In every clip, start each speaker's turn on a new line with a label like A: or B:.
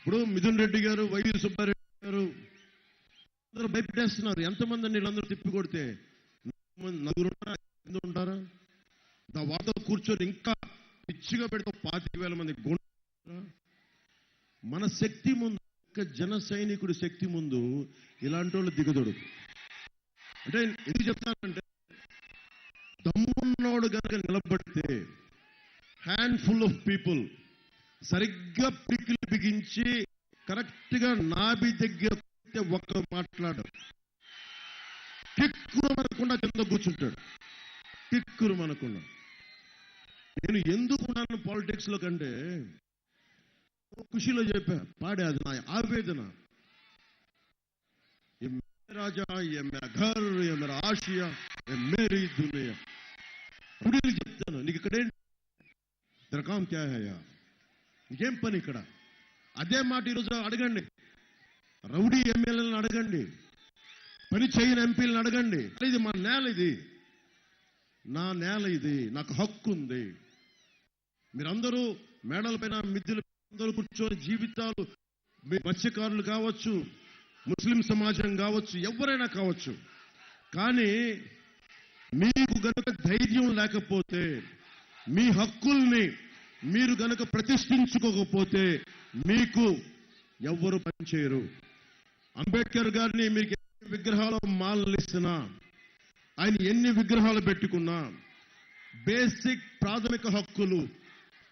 A: ఇప్పుడు మిథున్ రెడ్డి గారు వైవి సుబ్బారెడ్డి గారు అందరూ భయపెట్టేస్తున్నారు. ఎంతమంది అండి వీళ్ళందరూ తిప్పి కొడితే? నలుగురు ఉంటారా? దా వాతో కూర్చొని ఇంకా పిచ్చిగా పెడితే పాతిక వేల మంది గుండె మన శక్తి ముందు జన సైనికుడి శక్తి ముందు ఇలాంటి వాళ్ళు దిగదొడు అంటే ఎందుకు చెప్తానంటే దమ్మున్నోడు కనుక నిలబడితే హ్యాండ్ ఫుల్ ఆఫ్ పీపుల్ సరిగ్గా పికిలి బిగించి కరెక్ట్గా నాభి దగ్గర ఒక్క మాట్లాడాడు టిక్కురు అనకుండా కింద కూర్చుంటాడు. టిక్కురు అనకుండా. నేను ఎందుకు పాలిటిక్స్లో కంటే? ఖుషిలో చెప్పా పాడే అది నా ఆవేదన. రాజా ఏ ఘర్ ఏ మేర ఆశయ మేరీ దునియా. చెప్తాను నీకు ఇక్కడేంటి ద్రకాం క్యా హయా ఇంకేం పని ఇక్కడ? అదే మాట ఈరోజు అడగండి. రౌడీ ఎమ్మెల్యేలను అడగండి. పని చేయని ఎంపీలను అడగండి. ఇది మా నేల ఇది. నా నేల ఇది. నాకు హక్కు ఉంది. మీరందరూ మేడల పైన మిద్దెలు అందరూ కూర్చొని జీవితాలు మీ మత్స్యకారులు కావచ్చు ముస్లిం సమాజం కావచ్చు ఎవరైనా కావచ్చు. కానీ మీకు గనుక ధైర్యం లేకపోతే మీ హక్కుల్ని మీరు గనక ప్రతిష్ఠించుకోకపోతే మీకు ఎవ్వరు పనిచేయరు అంబేద్కర్ గారిని మీకు ఎన్ని విగ్రహాలు మాలలిస్తున్నా ఆయన ఎన్ని విగ్రహాలు పెట్టుకున్నా బేసిక్ ప్రాథమిక హక్కులు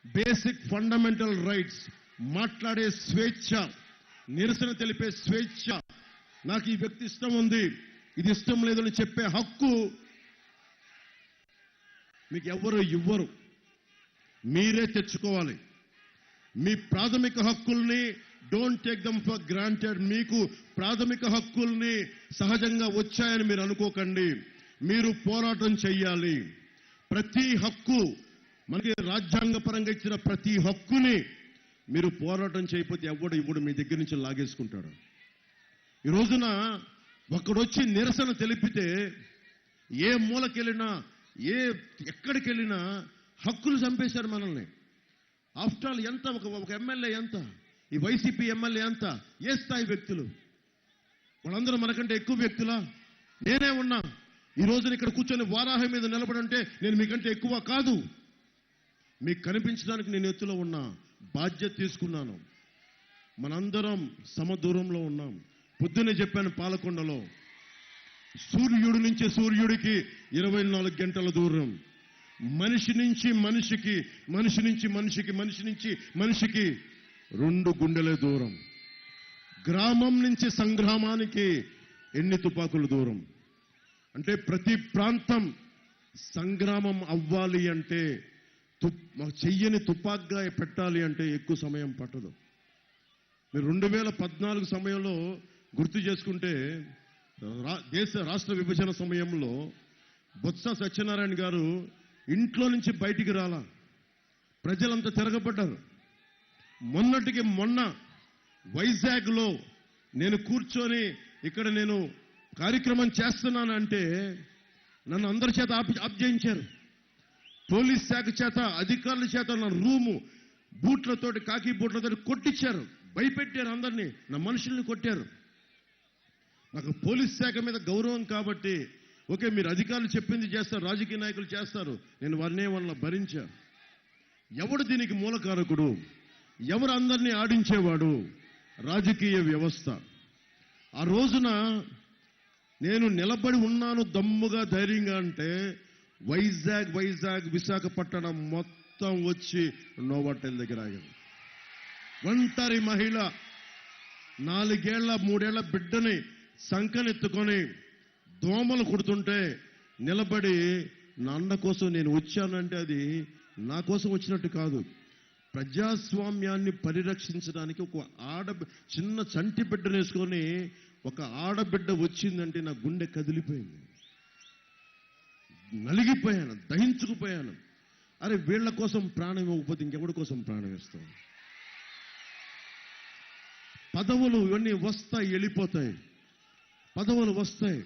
A: బేసిక్ ఫండమెంటల్ రైట్స్ మాట్లాడే స్వేచ్ఛ నిరసన తెలిపే స్వేచ్ఛ నాకు ఈ వ్యక్తి ఇష్టం ఉంది ఇది ఇష్టం లేదని చెప్పే హక్కు మీకు ఎవరు ఇవ్వరు. మీరే తెచ్చుకోవాలి. మీ ప్రాథమిక హక్కుల్ని don't take them for granted మీకు ప్రాథమిక హక్కుల్ని సహజంగా వచ్చాయని మీరు అనుకోకండి. మీరు పోరాటం చెయ్యాలి. ప్రతి హక్కు మనకి రాజ్యాంగపరంగా ఇచ్చిన ప్రతి హక్కుని మీరు పోరాటం చేయకపోతే ఎవడు ఇప్పుడు మీ దగ్గర నుంచి లాగేసుకుంటాడు. ఈ రోజున ఒకడొచ్చి నిరసన తెలిపితే ఏ మూలకెళ్ళినా ఏ ఎక్కడికి వెళ్ళినా హక్కులు చంపేశారు మనల్ని. ఆఫ్టర్ ఆల్ ఎంత ఒక ఒక ఎమ్మెల్యే ఎంత? ఈ వైసీపీ ఎమ్మెల్యే ఎంత? ఏ స్థాయి వ్యక్తులు? వాళ్ళందరూ మనకంటే ఎక్కువ వ్యక్తులా? నేనే ఉన్నా. ఈ రోజున ఇక్కడ కూర్చొని వారాహ మీద నిలబడంటే నేను మీకంటే ఎక్కువ కాదు. మీకు కనిపించడానికి నేను ఎత్తులో ఉన్నా. బాధ్యత తీసుకున్నాను. మనందరం సమదూరంలో ఉన్నాం. పొద్దునే చెప్పాను పాలకొండలో. సూర్యుడి నుంచి సూర్యుడికి ఇరవై నాలుగు గంటల దూరం. మనిషి నుంచి మనిషికి మనిషి నుంచి మనిషికి మనిషి నుంచి మనిషికి రెండు గుండెల దూరం. గ్రామం నుంచి సంగ్రామానికి ఎన్ని తుపాకుల దూరం? అంటే ప్రతి ప్రాంతం సంగ్రామం అవ్వాలి అంటే తు చెయ్యని తుపాగ్గా పెట్టాలి అంటే ఎక్కువ సమయం పట్టదు. మీరు రెండు వేల పద్నాలుగు సమయంలో గుర్తు చేసుకుంటే రా- దేశ రాష్ట్ర విభజన సమయంలో బొత్స సత్యనారాయణ గారు ఇంట్లో నుంచి బయటికి రాలా. ప్రజలంతా తిరగబడ్డారు. మొన్నటికి మొన్న వైజాగ్లో నేను కూర్చొని ఇక్కడ నేను కార్యక్రమం చేస్తున్నాను అంటే నన్ను అందరి చేత ఆప్ పోలీస్ శాఖ చేత అధికారుల చేత నా రూము బూట్లతోటి కాకి బూట్లతోటి కొట్టించారు భయపెట్టారు అందరినీ. నా మనుషుల్ని కొట్టారు. నాకు పోలీస్ శాఖ మీద గౌరవం కాబట్టి ఓకే మీరు అధికారులు చెప్పింది చేస్తారు రాజకీయ నాయకులు చేస్తారు. నేను వారినే వాళ్ళ భరించా. ఎవడు దీనికి మూలకారకుడు? ఎవరు అందరినీ ఆడించేవాడు? రాజకీయ వ్యవస్థ. ఆ రోజున నేను నిలబడి ఉన్నాను దమ్ముగా ధైర్యంగా అంటే వైజాగ్ వైజాగ్ విశాఖపట్నం మొత్తం వచ్చి నోవాటెల్ దగ్గర ఆగింది ఒంటరి మహిళ నాలుగేళ్ళ మూడేళ్ళ బిడ్డని సంకనెత్తుకొని దోమలు కుడుతుంటే నిలబడి నా అన్న కోసం నేను వచ్చానంటే అది నా కోసం వచ్చినట్టు కాదు. ప్రజాస్వామ్యాన్ని పరిరక్షించడానికి ఒక ఆడ చిన్న చంటి బిడ్డనేసుకొని ఒక ఆడబిడ్డ వచ్చిందంటే నా గుండె కదిలిపోయింది. నలిగిపోయాను దహించుకుపోయాను. అరే వీళ్ళ కోసం ప్రాణం ఇవ్వకపోతే ఇంకెవడి కోసం ప్రాణం ఇస్తాం పదవులు ఇవన్నీ వస్తాయి వెళ్ళిపోతాయి. పదవులు వస్తాయి.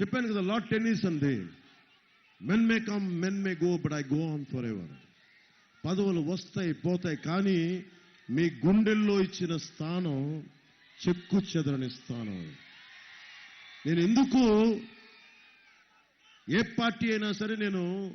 A: చెప్పాను కదా లాట్ టెన్నిస్ అంది men may come men may go but I go on forever పదవులు వస్తాయి పోతాయి కానీ మీ గుండెల్లో ఇచ్చిన స్థానం చెక్కు చెదరని స్థానం. నేను ఎందుకు ఏ పార్టీ అయినా సరే నేను